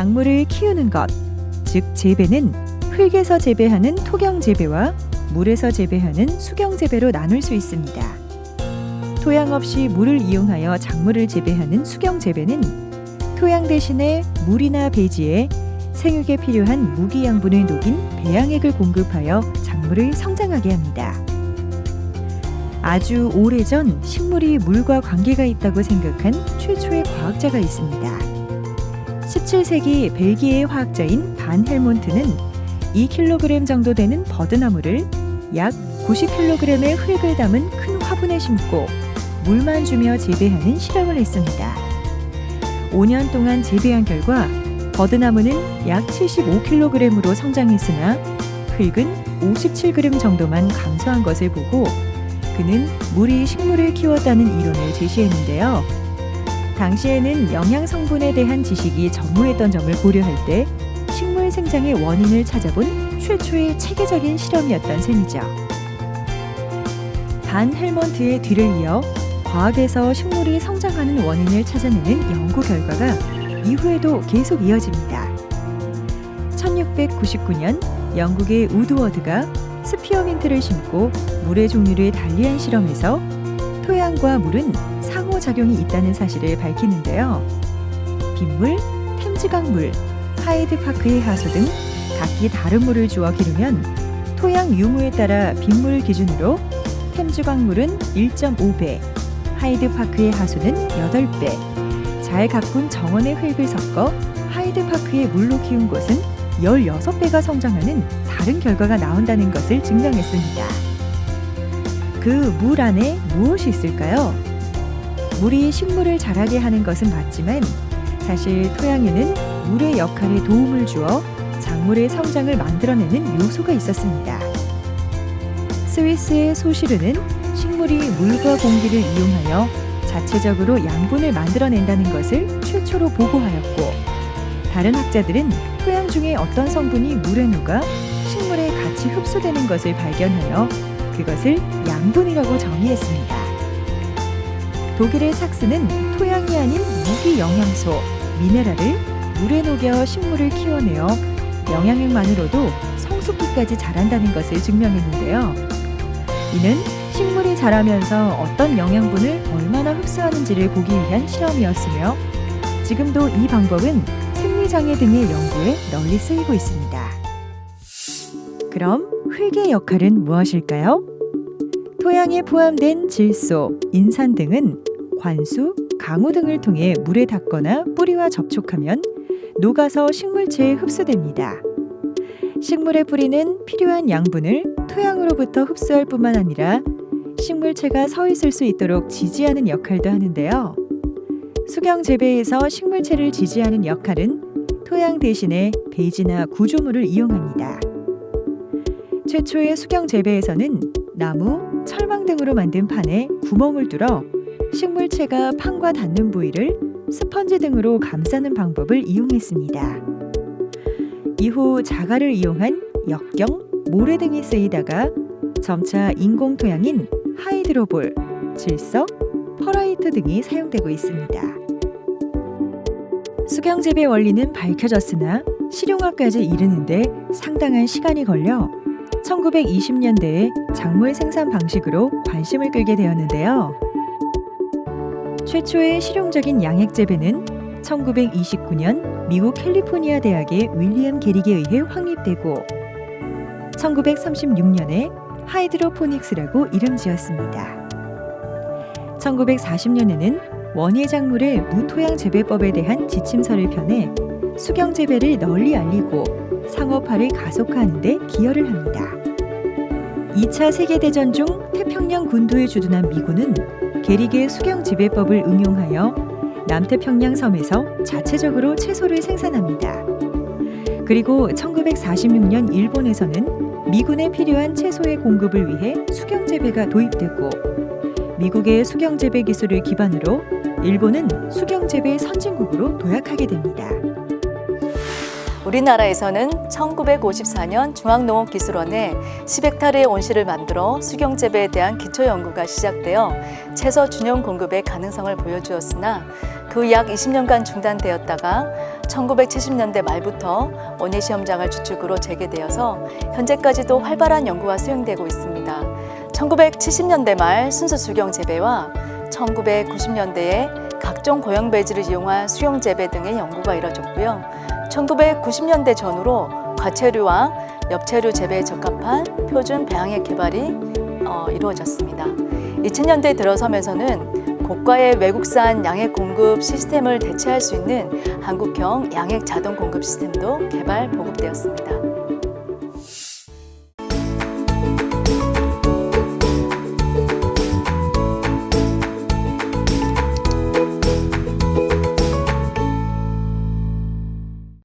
작물을 키우는 것, 즉 재배는 흙에서 재배하는 토경 재배와 물에서 재배하는 수경 재배로 나눌 수 있습니다. 토양 없이 물을 이용하여 작물을 재배하는 수경 재배는 토양 대신에 물이나 배지에 생육에 필요한 무기 양분을 녹인 배양액을 공급하여 작물을 성장하게 합니다. 아주 오래전 식물이 물과 관계가 있다고 생각한 최초의 과학자가 있습니다. 17세기 벨기에 화학자인 반 헬몬트는 2kg 정도 되는 버드나무를 약 90kg의 흙을 담은 큰 화분에 심고 물만 주며 재배하는 실험을 했습니다. 5년 동안 재배한 결과 버드나무는 약 75kg으로 성장했으나 흙은 57g 정도만 감소한 것을 보고 그는 물이 식물을 키웠다는 이론을 제시했는데요. 당시에는 영양 성분에 대한 지식이 전무했던 점을 고려할 때 식물 생장의 원인을 찾아본 최초의 체계적인 실험이었던 셈이죠. 반 헬먼트의 뒤를 이어 과학에서 식물이 성장하는 원인을 찾아내는 연구 결과가 이후에도 계속 이어집니다. 1699년 영국의 우드워드가 스피어민트를 심고 물의 종류를 달리한 실험에서 토양과 물은 상호작용이 있다는 사실을 밝히는데요. 빗물, 템즈강물, 하이드파크의 하수 등 각기 다른 물을 주어 기르면 토양 유무에 따라 빗물 기준으로 템즈강물은 1.5배, 하이드파크의 하수는 8배, 잘 가꾼 정원의 흙을 섞어 하이드파크의 물로 키운 곳은 16배가 성장하는 다른 결과가 나온다는 것을 증명했습니다. 그 물 안에 무엇이 있을까요? 물이 식물을 자라게 하는 것은 맞지만 사실 토양에는 물의 역할에 도움을 주어 작물의 성장을 만들어내는 요소가 있었습니다. 스위스의 소시르는 식물이 물과 공기를 이용하여 자체적으로 양분을 만들어낸다는 것을 최초로 보고하였고 다른 학자들은 토양 중에 어떤 성분이 물에 녹아 식물에 같이 흡수되는 것을 발견하여 그것을 양분이라고 정의했습니다. 독일의 삭스는 토양이 아닌 무기 영양소, 미네랄을 물에 녹여 식물을 키워내어 영양액만으로도 성숙기까지 자란다는 것을 증명했는데요. 이는 식물이 자라면서 어떤 영양분을 얼마나 흡수하는지를 보기 위한 실험이었으며 지금도 이 방법은 생리장애 등의 연구에 널리 쓰이고 있습니다. 그럼 흙의 역할은 무엇일까요? 토양에 포함된 질소, 인산 등은 관수, 강우 등을 통해 물에 닿거나 뿌리와 접촉하면 녹아서 식물체에 흡수됩니다. 식물의 뿌리는 필요한 양분을 토양으로부터 흡수할 뿐만 아니라 식물체가 서 있을 수 있도록 지지하는 역할도 하는데요. 수경 재배에서 식물체를 지지하는 역할은 토양 대신에 배지나 구조물을 이용합니다. 최초의 수경 재배에서는 나무, 철망 등으로 만든 판에 구멍을 뚫어 식물체가 판과 닿는 부위를 스펀지 등으로 감싸는 방법을 이용했습니다. 이후 자갈을 이용한 역경, 모래 등이 쓰이다가 점차 인공 토양인 하이드로볼, 질석, 퍼라이트 등이 사용되고 있습니다. 수경 재배 원리는 밝혀졌으나 실용화까지 이르는데 상당한 시간이 걸려 1920년대에 작물 생산 방식으로 관심을 끌게 되었는데요. 최초의 실용적인 양액 재배는 1929년 미국 캘리포니아 대학의 윌리엄 게릭에 의해 확립되고 1936년에 하이드로포닉스라고 이름 지었습니다. 1940년에는 원예 작물의 무토양 재배법에 대한 지침서를 펴내 수경 재배를 널리 알리고 상업화를 가속화하는 데 기여를 합니다. 2차 세계대전 중 태평양 군도에 주둔한 미군은 게릭의 수경 재배법을 응용하여 남태평양 섬에서 자체적으로 채소를 생산합니다. 그리고 1946년 일본에서는 미군에 필요한 채소의 공급을 위해 수경 재배가 도입되고 미국의 수경 재배 기술을 기반으로 일본은 수경 재배 선진국으로 도약하게 됩니다. 우리나라에서는 1954년 중앙농업기술원에 10헥타르의 온실을 만들어 수경재배에 대한 기초 연구가 시작되어 채소 준용 공급의 가능성을 보여주었으나 그 약 20년간 중단되었다가 1970년대 말부터 원예 시험장을 주축으로 재개되어서 현재까지도 활발한 연구가 수행되고 있습니다. 1970년대 말 순수 수경 재배와 1990년대에 각종 고형 배지를 이용한 수용 재배 등의 연구가 이뤄졌고요. 1990년대 전후로 과체류와 엽체류 재배에 적합한 표준 배양액 개발이 어, 이루어졌습니다. 2000년대 들어서면서는 고가의 외국산 양액 공급 시스템을 대체할 수 있는 한국형 양액 자동 공급 시스템도 개발 보급되었습니다.